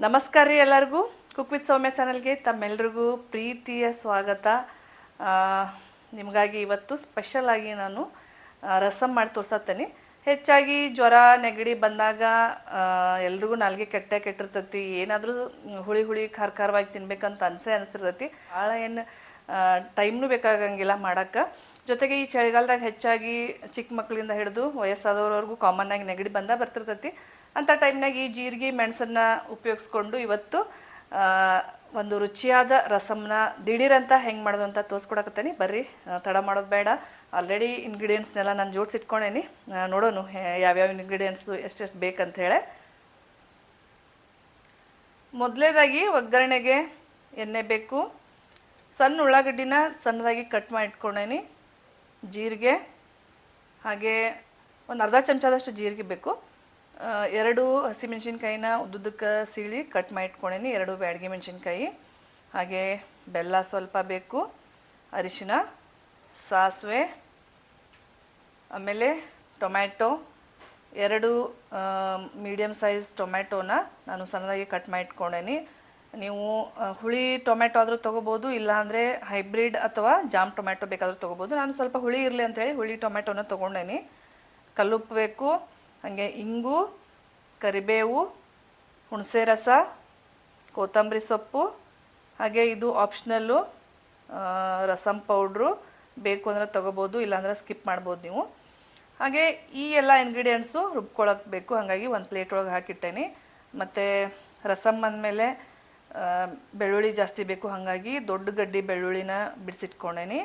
ನಮಸ್ಕಾರ ರೀ ಎಲ್ಲರಿಗೂ. ಕುಕ್ ವಿತ್ ಸೌಮ್ಯ ಚಾನಲ್ಗೆ ತಮ್ಮೆಲ್ರಿಗೂ ಪ್ರೀತಿಯ ಸ್ವಾಗತ. ನಿಮಗಾಗಿ ಇವತ್ತು ಸ್ಪೆಷಲ್ ಆಗಿ ನಾನು ರಸಮ್ ಮಾಡಿ ತೋರ್ಸತ್ತೇನೆ. ಹೆಚ್ಚಾಗಿ ಜ್ವರ, ನೆಗಡಿ ಬಂದಾಗ ಎಲ್ರಿಗೂ ನಾಲ್ಗೆ ಕೆಟ್ಟ ಕೆಟ್ಟಿರ್ತೈತಿ. ಏನಾದರೂ ಹುಳಿ ಹುಳಿ ಖಾರ ಖಾರವಾಗಿ ತಿನ್ಬೇಕಂತ ಅನಿಸೆ ಅನಿಸ್ತಿರ್ತೈತಿ. ಭಾಳ ಏನು ಟೈಮ್ನೂ ಬೇಕಾಗಂಗಿಲ್ಲ ಮಾಡೋಕ್ಕೆ. ಜೊತೆಗೆ ಈ ಚಳಿಗಾಲದಾಗ ಹೆಚ್ಚಾಗಿ ಚಿಕ್ಕ ಮಕ್ಕಳಿಂದ ಹಿಡಿದು ವಯಸ್ಸಾದವ್ರವರೆಗೂ ಕಾಮನ್ನಾಗಿ ನೆಗಡಿ ಬಂದ ಬರ್ತಿರ್ತೈತಿ. ಅಂಥ ಟೈಮ್ನಾಗ ಈ ಜೀರಿಗೆ ಮೆಣಸನ್ನ ಉಪಯೋಗಿಸ್ಕೊಂಡು ಇವತ್ತು ಒಂದು ರುಚಿಯಾದ ರಸಮ್ನ ದಿಢೀರಂತ ಹೆಂಗೆ ಮಾಡೋದು ಅಂತ ತೋರಿಸ್ಕೊಡಕತ್ತೀನಿ. ಬರ್ರಿ ತಡ ಮಾಡೋದು ಬೇಡ. ಆಲ್ರೆಡಿ ಇಂಗ್ರೀಡಿಯೆಂಟ್ಸ್ನೆಲ್ಲ ನಾನು ಜೋಡಿಸಿಟ್ಕೊಂಡೇನಿ. ನೋಡೋನು, ಹೆ- ಯಾವ್ಯಾವ ಇಂಗ್ರೀಡಿಯೆಂಟ್ಸು ಎಷ್ಟೆಷ್ಟು ಬೇಕಂತ ಮೊದಲೇದಾಗಿ ಒಗ್ಗರಣೆಗೆ ಎಣ್ಣೆ ಬೇಕು. ಸಣ್ಣ ಉಳ್ಳಾಗಡ್ಡಿನ ಸಣ್ಣದಾಗಿ ಕಟ್ ಮಾಡಿ ಇಟ್ಕೊಂಡೇನಿ ಜೀರಿಗೆ, ಹಾಗೆ ಒಂದು ಅರ್ಧ ಚಮಚದಷ್ಟು ಜೀರಿಗೆ ಬೇಕು. ಎರಡು ಹಸಿಮೆಣ್ಸಿನ್ಕಾಯಿನ ಉದ್ದುದಕ್ಕೆ ಸೀಳಿ ಕಟ್ ಮಾಡಿ ಇಟ್ಕೊಂಡೇನಿ ಎರಡು ಬ್ಯಾಡಗಿ ಮೆಣಸಿನ್ಕಾಯಿ. ಹಾಗೆ ಬೆಲ್ಲ ಸ್ವಲ್ಪ ಬೇಕು, ಅರಿಶಿನ, ಸಾಸಿವೆ, ಆಮೇಲೆ ಟೊಮ್ಯಾಟೊ. ಎರಡು ಮೀಡಿಯಮ್ ಸೈಜ್ ಟೊಮ್ಯಾಟೋನ ನಾನು ಸಣ್ಣದಾಗಿ ಕಟ್ ಮಾಡಿ ಇಟ್ಕೊಂಡೇನಿ ನೀವು ಹುಳಿ ಟೊಮ್ಯಾಟೊ ಆದರೂ ತೊಗೋಬೋದು, ಇಲ್ಲಾಂದರೆ ಹೈಬ್ರಿಡ್ ಅಥವಾ ಜಾಮ್ ಟೊಮ್ಯಾಟೊ ಬೇಕಾದರೂ ತೊಗೋಬೋದು. ನಾನು ಸ್ವಲ್ಪ ಹುಳಿ ಇರಲಿ ಅಂತೇಳಿ ಹುಳಿ ಟೊಮ್ಯಾಟೊನ ತೊಗೊಂಡೇನಿ. ಕಲ್ಲುಪ್ಪು ಬೇಕು ಹಾಗೆ ಇಂಗು, ಕರಿಬೇವು ಹುಣಸೆ ರಸ ಕೊತ್ತಂಬರಿ ಸೊಪ್ಪು, ಹಾಗೆ ಇದು ಆಪ್ಷನಲ್ಲು ರಸಂ ಪೌಡ್ರು ಬೇಕು ಅಂದರೆ ತೊಗೋಬೋದು, ಇಲ್ಲಾಂದರೆ ಸ್ಕಿಪ್ ಮಾಡ್ಬೋದು ನೀವು. ಹಾಗೆ ಈ ಎಲ್ಲ ಇಂಗ್ರೀಡಿಯೆಂಟ್ಸು ರುಬ್ಕೊಳಕ್ಕೆ ಬೇಕು, ಹಾಗಾಗಿ ಒಂದು ಪ್ಲೇಟ್ ಒಳಗೆ ಹಾಕಿಟ್ಟೇನಿ. ಮತ್ತು ರಸಮ್ ಅಂದಮೇಲೆ ಬೆಳ್ಳುಳ್ಳಿ ಜಾಸ್ತಿ ಬೇಕು, ಹಾಗಾಗಿ ದೊಡ್ಡ ಗಡ್ಡಿ ಬೆಳ್ಳುಳ್ಳಿನ ಬಿಡಿಸಿಟ್ಕೊಂಡೇನಿ.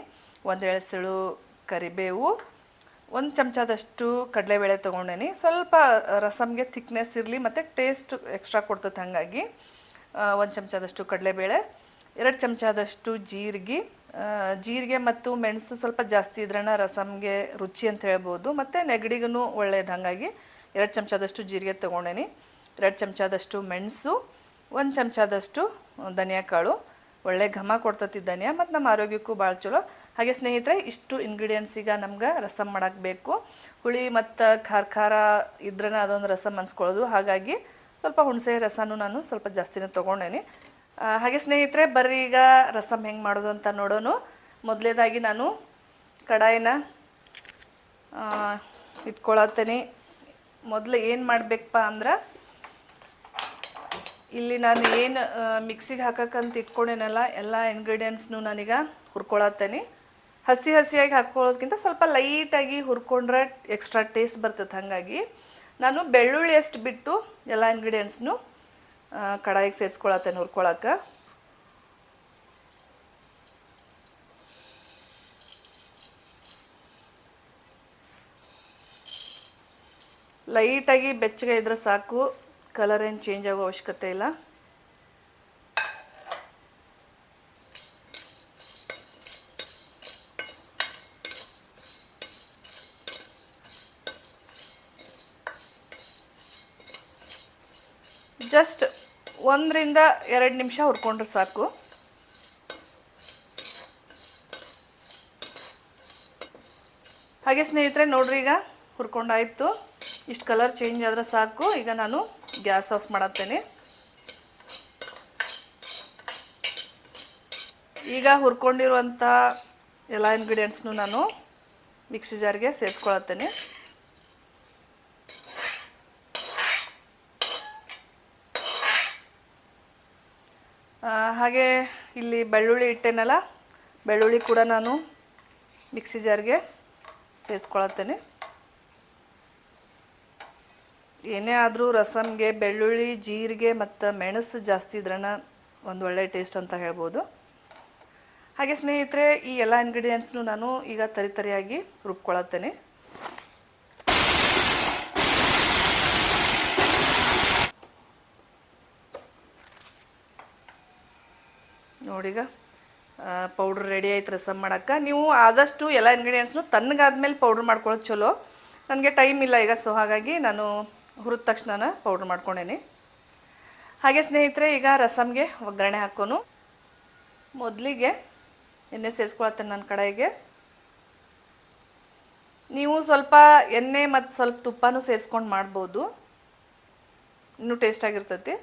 ಒಂದು ಎಳೆಸಳು ಕರಿಬೇವು ಒಂದು ಚಮಚದಷ್ಟು ಕಡಲೆಬೇಳೆ ತೊಗೊಂಡೇನಿ. ಸ್ವಲ್ಪ ರಸಮ್ಗೆ ಥಿಕ್ನೆಸ್ ಇರಲಿ, ಮತ್ತು ಟೇಸ್ಟ್ ಎಕ್ಸ್ಟ್ರಾ ಕೊಡ್ತದೆ ಹಾಗಾಗಿ. ಒಂದು ಚಮಚದಷ್ಟು ಕಡಲೆಬೇಳೆ, ಎರಡು ಚಮಚದಷ್ಟು ಜೀರಿಗೆ ಜೀರಿಗೆ ಮತ್ತು ಮೆಣಸು ಸ್ವಲ್ಪ ಜಾಸ್ತಿ ಇದ್ರಣ ರಸಮ್ಗೆ ರುಚಿ ಅಂತ ಹೇಳ್ಬೋದು. ಮತ್ತು ನೆಗಡಿಗೂ ಒಳ್ಳೆಯದು ಹಾಗಾಗಿ. ಎರಡು ಚಮಚದಷ್ಟು ಜೀರಿಗೆ ತೊಗೊಂಡೇನಿ. ಎರಡು ಚಮಚದಷ್ಟು ಮೆಣಸು, ಒಂದು ಚಮಚದಷ್ಟು ಧನಿಯಾ ಕಾಳು ಒಳ್ಳೆ ಘಮ ಕೊಡ್ತತಿ ಧನಿಯಾ, ಮತ್ತು ನಮ್ಮ ಆರೋಗ್ಯಕ್ಕೂ ಭಾಳ ಚಲೋ. ಹಾಗೆ ಸ್ನೇಹಿತರೆ, ಇಷ್ಟು ಇಂಗ್ರೀಡಿಯೆಂಟ್ಸ್ ಈಗ ನಮ್ಗೆ ರಸಮ್ ಮಾಡಕ್ಕೆ ಬೇಕು. ಹುಳಿ ಮತ್ತು ಖಾರ ಖಾರ ಇದ್ರೇ ಅದೊಂದು ರಸಮ್ ಅನ್ಸ್ಕೊಳ್ಳೋದು ಹಾಗಾಗಿ ಸ್ವಲ್ಪ ಹುಣಸೆ ರಸನೂ ನಾನು ಸ್ವಲ್ಪ ಜಾಸ್ತಿನೇ ತೊಗೊಂಡೇನಿ. ಹಾಗೆ ಸ್ನೇಹಿತರೆ, ಬರ್ರಿ ಈಗ ರಸಮ್ ಹೆಂಗೆ ಮಾಡೋದು ಅಂತ ನೋಡೋನು. ಮೊದಲೇದಾಗಿ ನಾನು ಕಡಾಯಿನ ಇಟ್ಕೊಳತ್ತೇನೆ. ಮೊದಲು ಏನು ಮಾಡಬೇಕಪ್ಪ ಅಂದ್ರೆ, ಇಲ್ಲಿ ನಾನು ಏನು ಮಿಕ್ಸಿಗೆ ಹಾಕಕ್ಕಂತ ಇಟ್ಕೊಂಡೇನಲ್ಲ, ಎಲ್ಲ ಇಂಗ್ರೀಡಿಯೆಂಟ್ಸ್ನು ನಾನೀಗ ಹುರ್ಕೊಳತ್ತೇನೆ. ಹಸಿ ಹಸಿಯಾಗಿ ಹಾಕ್ಕೊಳ್ಳೋದಕ್ಕಿಂತ ಸ್ವಲ್ಪ ಲೈಟಾಗಿ ಹುರ್ಕೊಂಡ್ರೆ ಎಕ್ಸ್ಟ್ರಾ ಟೇಸ್ಟ್ ಬರ್ತದೆ ಹಾಗಾಗಿ. ನಾನು ಬೆಳ್ಳುಳ್ಳಿ ಅಷ್ಟು ಬಿಟ್ಟು ಎಲ್ಲ ಇಂಗ್ರೀಡಿಯೆಂಟ್ಸ್ನು ಕಡಾಯಿಗೆ ಸೇರಿಸ್ಕೊಳತ್ತೇನೆ ಹುರ್ಕೊಳಕ್ಕೆ. ಲೈಟಾಗಿ ಬೆಚ್ಚಗೆ ಇದ್ರೆ ಸಾಕು. ಕಲರ್ ಏನು ಚೇಂಜ್ ಆಗೋ ಅವಶ್ಯಕತೆ ಇಲ್ಲ. ಜಸ್ಟ್ ಒಂದರಿಂದ ಎರಡು ನಿಮಿಷ ಹುರ್ಕೊಂಡ್ರೆ ಸಾಕು. ಹಾಗೆ ಸ್ನೇಹಿತರೆ, ನೋಡ್ರಿ ಈಗ ಹುರ್ಕೊಂಡಾಯಿತು. ಇಷ್ಟು ಕಲರ್ ಚೇಂಜ್ ಆದರೆ ಸಾಕು. ಈಗ ನಾನು ಗ್ಯಾಸ್ ಆಫ್ ಮಾಡತ್ತೇನೆ. ಈಗ ಹುರ್ಕೊಂಡಿರುವಂಥ ಎಲ್ಲ ಇಂಗ್ರೀಡಿಯೆಂಟ್ಸ್ನು ನಾನು ಮಿಕ್ಸಿ ಜಾರ್ಗೆ ಸೇರಿಸ್ಕೊಳತ್ತೇನೆ. ಹಾಗೆ ಇಲ್ಲಿ ಬೆಳ್ಳುಳ್ಳಿ ಇಟ್ಟೇನಲ್ಲ, ಬೆಳ್ಳುಳ್ಳಿ ಕೂಡ ನಾನು ಮಿಕ್ಸಿ ಜಾರ್ಗೆ ಸೇರಿಸ್ಕೊಳತ್ತೇನೆ. ಏನೇ ಆದರೂ ರಸಮ್ಗೆ ಬೆಳ್ಳುಳ್ಳಿ, ಜೀರಿಗೆ ಮತ್ತು ಮೆಣಸು ಜಾಸ್ತಿ ಇದ್ರನ ಒಂದು ಒಳ್ಳೆ ಟೇಸ್ಟ್ ಅಂತ ಹೇಳ್ಬೋದು. ಹಾಗೆ ಸ್ನೇಹಿತರೆ, ಈ ಎಲ್ಲ ಇಂಗ್ರೀಡಿಯೆಂಟ್ಸ್ನು ನಾನು ಈಗ ತರಿತರಿಯಾಗಿ ರುಬ್ಕೊಳತ್ತೇನೆ. ನೋಡೀಗ ಪೌಡ್ರ್ ರೆಡಿ ಆಯ್ತು ರಸಮ್ ಮಾಡೋಕ್ಕೆ. ನೀವು ಆದಷ್ಟು ಎಲ್ಲ ಇಂಗ್ರೀಡಿಯೆಂಟ್ಸ್ನು ತಣ್ಣಗಾದ್ಮೇಲೆ ಪೌಡ್ರ್ ಮಾಡ್ಕೊಳ್ಳೋದು ಚಲೋ. ನನಗೆ ಟೈಮ್ ಇಲ್ಲ ಈಗ ಸೊ ಹಾಗಾಗಿ ನಾನು ಹುರಿದ ತಕ್ಷಣ ಪೌಡ್ರ್ ಮಾಡ್ಕೊಂಡೇನಿ. ಹಾಗೆ ಸ್ನೇಹಿತರೆ, ಈಗ ರಸಮ್ಗೆ ಒಗ್ಗರಣೆ ಹಾಕೋನು. ಮೊದಲಿಗೆ ಎಣ್ಣೆ ಸೇರಿಸ್ಕೊಳತ್ತೇನೆ ನನ್ನ ಕಡೆಗೆ ನೀವು ಸ್ವಲ್ಪ ಎಣ್ಣೆ ಮತ್ತು ಸ್ವಲ್ಪ ತುಪ್ಪನೂ ಸೇರಿಸ್ಕೊಂಡು ಮಾಡ್ಬೋದು. ಇನ್ನೂ ಟೇಸ್ಟಾಗಿರ್ತೈತಿ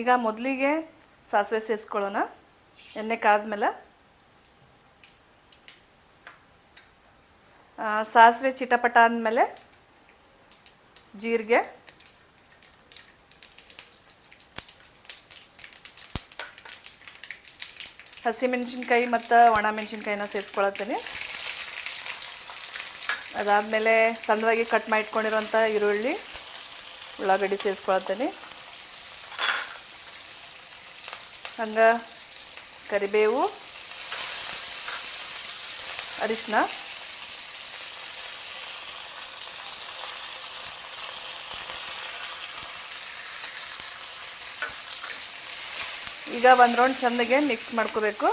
ಈಗ ಮೊದಲಿಗೆ ಸಾಸಿವೆ ಸೇರಿಸ್ಕೊಳ್ಳೋಣ ಎಣ್ಣೆ ಕಾದ್ಮೇಲೆ. ಸಾಸಿವೆ ಚಿಟಪಟ ಆದಮೇಲೆ ಜೀರಿಗೆ. ಹಸಿಮೆಣಸಿನ್ಕಾಯಿ ಮತ್ತು ಒಣ ಮೆಣಸಿನ್ಕಾಯಿನ ಸೇರಿಸ್ಕೊಳತ್ತೀನಿ ಅದಾದಮೇಲೆ ಸಣ್ಣದಾಗಿ ಕಟ್ ಮಾಡಿ ಇಟ್ಕೊಂಡಿರೋಂಥ ಈರುಳ್ಳಿ ಉಳ್ಳಾಗಡ್ಡಿ ಸೇರಿಸ್ಕೊಳತ್ತೀನಿ ಹಂಗೆ ಕರಿಬೇವು ಅರಿಶಿನ ಈಗ ಒಂದು ರೌಂಡ್ ಚೆಂದಗೆ ಮಿಕ್ಸ್ ಮಾಡ್ಕೋಬೇಕು.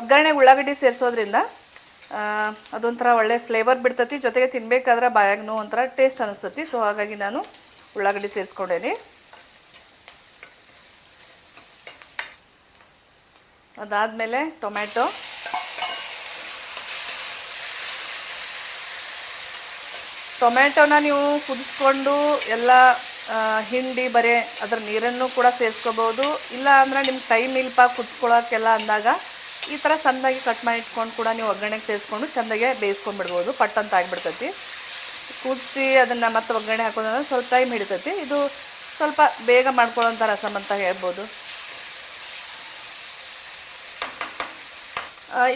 ಒಗ್ಗರಣೆ ಉಳ್ಳಾಗಡ್ಡಿ ಸೇರಿಸೋದ್ರಿಂದ ಅದೊಂಥರ ಒಳ್ಳೆ ಫ್ಲೇವರ್ ಬಿಡ್ತತಿ. ಜೊತೆಗೆ ತಿನ್ಬೇಕಾದ್ರೆ ಬಾಯಾಗ್ನೂ ಒಂಥರ ಟೇಸ್ಟ್ ಅನಿಸ್ತತಿ ಸೊ ಹಾಗಾಗಿ ನಾನು ಉಳ್ಳಾಗಡ್ಡಿ ಸೇರಿಸ್ಕೊಂಡೇನಿ. ಅದಾದಮೇಲೆ ಟೊಮ್ಯಾಟೊ. ಟೊಮ್ಯಾಟೊನ ನೀವು ಕುದಿಸ್ಕೊಂಡು ಎಲ್ಲ ಹಿಂಡಿ, ಬರೀ ಅದರ ನೀರನ್ನು ಕೂಡ ಸೇರಿಸ್ಕೋಬೋದು. ಇಲ್ಲ ಅಂದರೆ ನಿಮ್ಗೆ ಟೈಮ್ ಇಲ್ಪ ಕುದಿಸ್ಕೊಳ್ಳೋಕ್ಕೆಲ್ಲ ಅಂದಾಗ ಈ ಥರ ಸಣ್ಣದಾಗಿ ಕಟ್ ಮಾಡಿ ಇಟ್ಕೊಂಡು ಕೂಡ ನೀವು ಒಗ್ಗರಣೆಗೆ ಸೇರಿಸ್ಕೊಂಡು ಚೆಂದಾಗೆ ಬೇಯಿಸ್ಕೊಂಡ್ಬಿಡ್ಬೋದು. ಪಟ್ ಅಂತ ಆಗಿಬಿಡ್ತೈತಿ. ಕುದಿಸಿ ಅದನ್ನು ಮತ್ತೆ ಒಗ್ಗರಣೆ ಹಾಕೋದಂದ್ರೆ ಸ್ವಲ್ಪ ಟೈಮ್ ಹಿಡಿತೈತಿ. ಇದು ಸ್ವಲ್ಪ ಬೇಗ ಮಾಡ್ಕೊಳ್ಳೋಂಥ ರಸಮ್ ಅಂತ ಹೇಳ್ಬೋದು.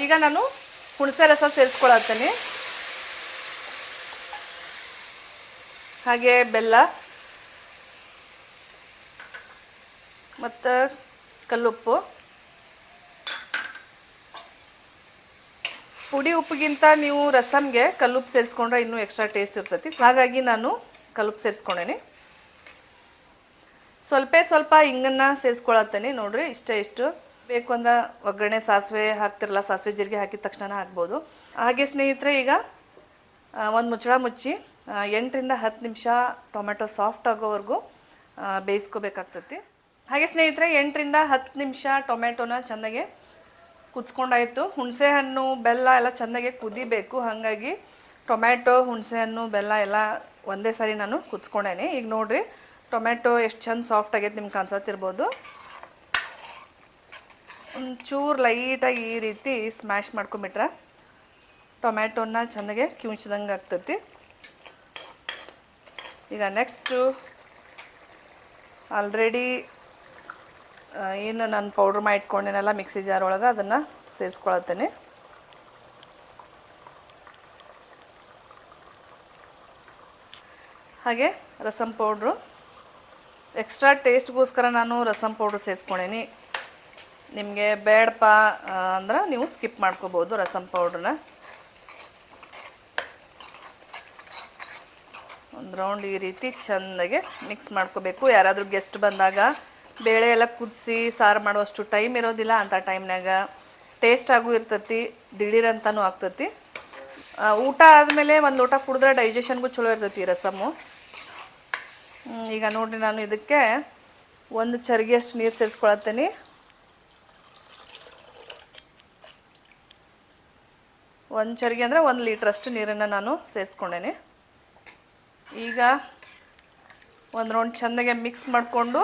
ಈಗ ನಾನು ಹುಣಸೆ ರಸ ಸೇರಿಸ್ಕೊಳತ್ತೀನಿ. ಹಾಗೆ ಬೆಲ್ಲ. ಮತ್ತು ಕಲ್ಲುಪ್ಪು. ಪುಡಿ ಉಪ್ಪಿಗಿಂತ ನೀವು ರಸಮ್ಗೆ ಕಲ್ಲುಪ್ಪು ಸೇರಿಸ್ಕೊಂಡ್ರೆ ಇನ್ನೂ ಎಕ್ಸ್ಟ್ರಾ ಟೇಸ್ಟ್ ಇರ್ತೈತಿ. ಹಾಗಾಗಿ ನಾನು ಕಲ್ಲುಪ್ಪು ಸೇರಿಸ್ಕೊಂಡೇನಿ. ಸ್ವಲ್ಪ ಸ್ವಲ್ಪ ಹಿಂಗನ್ನು ಸೇರಿಸ್ಕೊಳತ್ತೇನೆ. ನೋಡ್ರಿ, ಇಷ್ಟ ಇಷ್ಟು. ಬೇಕು ಅಂದ್ರೆ ಒಗ್ಗರಣೆ, ಸಾಸಿವೆ ಹಾಕ್ತಿರಲ್ಲ, ಸಾಸಿವೆ ಜೀರಿಗೆ ಹಾಕಿದ ತಕ್ಷಣ ಹಾಕ್ಬೋದು. ಹಾಗೆ ಸ್ನೇಹಿತರೆ, ಈಗ ಒಂದು ಮುಚ್ಚಳ ಮುಚ್ಚಿ ಎಂಟರಿಂದ ಹತ್ತು ನಿಮಿಷ ಟೊಮೆಟೊ ಸಾಫ್ಟ್ ಆಗೋವರೆಗೂ ಬೇಯಿಸ್ಕೋಬೇಕಾಗ್ತತಿ. ಹಾಗೆ ಸ್ನೇಹಿತರೆ, ಎಂಟರಿಂದ ಹತ್ತು ನಿಮಿಷ ಟೊಮೆಟೊನ ಚೆನ್ನಾಗೆ ಕುಚ್ಕೊಂಡಾಯಿತು ಹುಣಸೆ ಹಣ್ಣು ಬೆಲ್ಲ ಎಲ್ಲ ಚೆನ್ನಾಗಿ ಕುದಿಬೇಕು. ಹಾಗಾಗಿ ಟೊಮ್ಯಾಟೊ ಹುಣಸೆ ಹಣ್ಣು ಬೆಲ್ಲ ಎಲ್ಲ ಒಂದೇ ಸಾರಿ ನಾನು ಕುದ್ಸ್ಕೊಂಡೇನೆ. ಈಗ ನೋಡಿರಿ, ಟೊಮ್ಯಾಟೊ ಎಷ್ಟು ಚಂದ ಸಾಫ್ಟ್ ಆಗೈತೆ ನಿಮ್ಗೆ ಕಾಣಿಸತ್ತಿರ್ಬೋದು. ಒಂಚೂರು ಲೈಟಾಗಿ ಈ ರೀತಿ ಸ್ಮ್ಯಾಶ್ ಮಾಡ್ಕೊಂಬಿಟ್ರೆ ಟೊಮ್ಯಾಟೊನ ಚೆನ್ನಾಗೆ ಕಿವುಚ್ದಂಗೆ ಆಗ್ತೈತಿ. ಈಗ ನೆಕ್ಸ್ಟು ಆಲ್ರೆಡಿ ಏನು ನಾನು ಪೌಡ್ರ್ ಮಾಡಿ ಇಟ್ಕೊಂಡೇನಲ್ಲ ಮಿಕ್ಸಿ ಜಾರ್ ಒಳಗೆ, ಅದನ್ನು ಸೇರಿಸ್ಕೊಳತ್ತೇನೆ. ಹಾಗೆ ರಸಮ್ ಪೌಡ್ರು ಎಕ್ಸ್ಟ್ರಾ ಟೇಸ್ಟ್ಗೋಸ್ಕರ ನಾನು ರಸಮ್ ಪೌಡ್ರ್ ಸೇರಿಸ್ಕೊಂಡೇನಿ. ನಿಮಗೆ ಬೇಡಪ್ಪ ಅಂದ್ರೆ ನೀವು ಸ್ಕಿಪ್ ಮಾಡ್ಕೋಬೋದು ರಸಮ್ ಪೌಡ್ರನ್ನ ಒಂದು ರೌಂಡ್ ಈ ರೀತಿ ಚೆಂದಾಗೆ ಮಿಕ್ಸ್ ಮಾಡ್ಕೋಬೇಕು. ಯಾರಾದರೂ ಗೆಸ್ಟ್ ಬಂದಾಗ ಬೇಳೆ ಎಲ್ಲ ಕುದಿಸಿ ಸಾರು ಮಾಡುವಷ್ಟು ಟೈಮ್ ಇರೋದಿಲ್ಲ ಅಂಥ ಟೈಮ್ನಾಗ ಟೇಸ್ಟ್ ಆಗೂ ಇರ್ತೈತಿ, ದಿಢೀರಂತನೂ ಆಗ್ತತಿ. ಊಟ ಆದಮೇಲೆ ಒಂದು ಲೋಟ ಕುಡಿದ್ರೆ ಡೈಜೆಷನ್ಗೂ ಚಲೋ ಇರ್ತೈತಿ ರಸಮು. ಈಗ ನೋಡಿರಿ ನಾನು ಇದಕ್ಕೆ ಒಂದು ಚರಿಗೆಯಷ್ಟು ನೀರು ಸೇರಿಸ್ಕೊಳತ್ತೀನಿ. ಒಂದು ಚರಿಗೆ ಅಂದರೆ ಒಂದು ಲೀಟ್ರಷ್ಟು ನೀರನ್ನು ನಾನು ಸೇರಿಸ್ಕೊಂಡೇನೆ. ಈಗ ಒಂದು ರೌಂಡ್ ಚೆಂದಾಗೆ ಮಿಕ್ಸ್ ಮಾಡಿಕೊಂಡು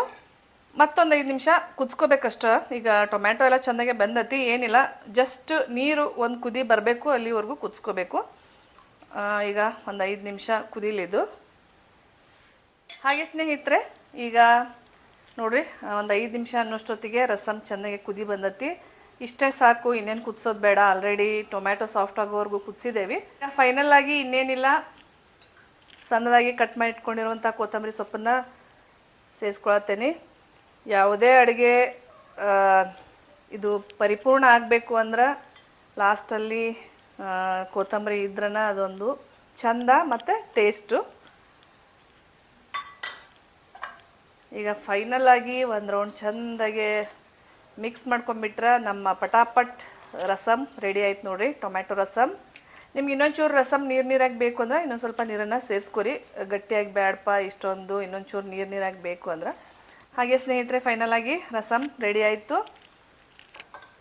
ಮತ್ತೊಂದು ಐದು ನಿಮಿಷ ಕುದಿಸ್ಕೋಬೇಕಷ್ಟ. ಈಗ ಟೊಮ್ಯಾಟೊ ಎಲ್ಲ ಚೆನ್ನಾಗೆ ಬಂದತಿ, ಏನಿಲ್ಲ ಜಸ್ಟ್ ನೀರು ಒಂದು ಕುದಿ ಬರಬೇಕು, ಅಲ್ಲಿವರೆಗೂ ಕುದಿಸ್ಕೋಬೇಕು. ಈಗ ಒಂದು ಐದು ನಿಮಿಷ ಕುದಿಲಿದ್ದು. ಹಾಗೆ ಸ್ನೇಹಿತರೆ, ಈಗ ನೋಡ್ರಿ ಒಂದು ಐದು ನಿಮಿಷ ಅನ್ನೋಷ್ಟೊತ್ತಿಗೆ ರಸಮ್ ಚೆನ್ನಾಗಿ ಕುದಿ ಬಂದತಿ. ಇಷ್ಟೇ ಸಾಕು, ಇನ್ನೇನು ಕುದಿಸೋದು ಬೇಡ. ಆಲ್ರೆಡಿ ಟೊಮ್ಯಾಟೊ ಸಾಫ್ಟ್ ಆಗೋವರೆಗೂ ಕುದಿಸಿದ್ದೇವೆ ಫೈನಲ್ ಆಗಿ ಇನ್ನೇನಿಲ್ಲ, ಸಣ್ಣದಾಗಿ ಕಟ್ ಮಾಡಿ ಇಟ್ಕೊಂಡಿರುವಂಥ ಕೊತ್ತಂಬರಿ ಸೊಪ್ಪನ್ನು ಸೇರಿಸ್ಕೊಳತ್ತೇನೆ. ಯಾವುದೇ ಅಡುಗೆ ಇದು ಪರಿಪೂರ್ಣ ಆಗಬೇಕು ಅಂದ್ರೆ ಲಾಸ್ಟಲ್ಲಿ ಕೊತ್ತಂಬರಿ ಇದ್ರನ ಅದೊಂದು ಚಂದ ಮತ್ತು ಟೇಸ್ಟು ಈಗ ಫೈನಲ್ ಆಗಿ ಒಂದು ರೌಂಡ್ ಚಂದಾಗೆ ಮಿಕ್ಸ್ ಮಾಡ್ಕೊಂಬಿಟ್ರೆ ನಮ್ಮ ಪಟಾಪಟ್ ರಸಮ್ ರೆಡಿ ಆಯ್ತು ನೋಡಿರಿ, ಟೊಮ್ಯಾಟೊ ರಸಮ್ ನಿಮ್ಗೆ ಇನ್ನೊಂಚೂರು ರಸಮ್ ನೀರು ನೀರಾಗಿ ಬೇಕು ಅಂದ್ರೆ ಇನ್ನೊಂದು ಸ್ವಲ್ಪ ನೀರನ್ನು ಸೇರಿಸ್ಕೊರಿ. ಗಟ್ಟಿಯಾಗಿ ಬ್ಯಾಡಪ್ಪ ಇಷ್ಟೊಂದು ಇನ್ನೊಂಚೂರು ನೀರು ನೀರಾಗಿ ಬೇಕು ಅಂದ್ರೆ ಹಾಗೆ ಸ್ನೇಹಿತರೆ ಫೈನಲ್ ಆಗಿ ರಸಮ್ ರೆಡಿ ಆಯಿತು.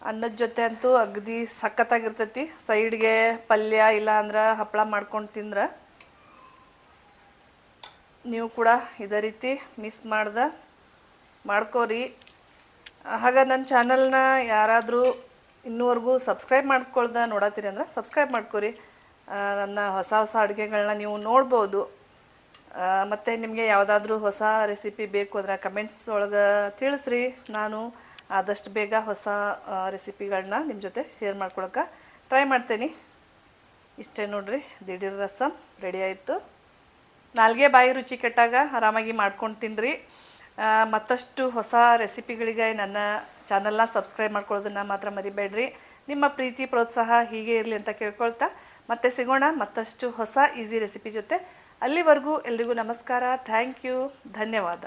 ಅನ್ನದ ಜೊತೆ ಅಂತೂ ಅಗದಿ ಸಖತ್ತಾಗಿರ್ತೈತಿ. ಸೈಡ್ಗೆ ಪಲ್ಯ ಇಲ್ಲ ಅಂದ್ರೆ ಹಪ್ಪಳ ಮಾಡ್ಕೊಂಡು ತಿಂದ್ರೆ ನೀವು ಕೂಡ ಇದೇ ರೀತಿ ಮಿಸ್ ಮಾಡ್ದ ಮಾಡ್ಕೋರಿ. ಹಾಗೆ ನನ್ನ ಚಾನಲ್ನ ಯಾರಾದರೂ ಇನ್ನೂವರೆಗೂ ಸಬ್ಸ್ಕ್ರೈಬ್ ಮಾಡ್ಕೊಳ್ದೆ ನೋಡತ್ತೀರಿ ಅಂದ್ರೆ ಸಬ್ಸ್ಕ್ರೈಬ್ ಮಾಡ್ಕೊರಿ. ನನ್ನ ಹೊಸ ಹೊಸ ಅಡುಗೆಗಳನ್ನ ನೀವು ನೋಡ್ಬೋದು. ಮತ್ತು ನಿಮಗೆ ಯಾವುದಾದ್ರೂ ಹೊಸ ರೆಸಿಪಿ ಬೇಕು ಅಂದ್ರೆ ಕಮೆಂಟ್ಸ್ ಒಳಗೆ ತಿಳಿಸ್ರಿ. ನಾನು ಆದಷ್ಟು ಬೇಗ ಹೊಸ ರೆಸಿಪಿಗಳನ್ನ ನಿಮ್ಮ ಜೊತೆ ಶೇರ್ ಮಾಡ್ಕೊಳಕ್ಕೆ ಟ್ರೈ ಮಾಡ್ತೇನೆ. ಇಷ್ಟೇ ನೋಡ್ರಿ, ದಿಢೀರ್ ರಸಮ್ ರೆಡಿ ಆಯಿತು. ನಾಲ್ಗೆ ಬಾಯಿ ರುಚಿ ಕೆಟ್ಟಾಗ ಆರಾಮಾಗಿ ಮಾಡ್ಕೊಂಡು ತಿನ್ನಿರಿ ಮತ್ತಷ್ಟು ಹೊಸ ರೆಸಿಪಿಗಳಿಗೆ ನನ್ನ ಚಾನಲ್ನ ಸಬ್ಸ್ಕ್ರೈಬ್ ಮಾಡ್ಕೊಳ್ಳೋದನ್ನು ಮಾತ್ರ ಮರಿಬೇಡ್ರಿ. ನಿಮ್ಮ ಪ್ರೀತಿ, ಪ್ರೋತ್ಸಾಹ ಹೀಗೆ ಇರಲಿ ಅಂತ ಕೇಳ್ಕೊಳ್ತಾ ಮತ್ತೆ ಸಿಗೋಣ ಮತ್ತಷ್ಟು ಹೊಸ ಈಸಿ ರೆಸಿಪಿ ಜೊತೆ. ಅಲ್ಲಿವರೆಗೂ ಎಲ್ರಿಗೂ ನಮಸ್ಕಾರ. Thank you. ಧನ್ಯವಾದ.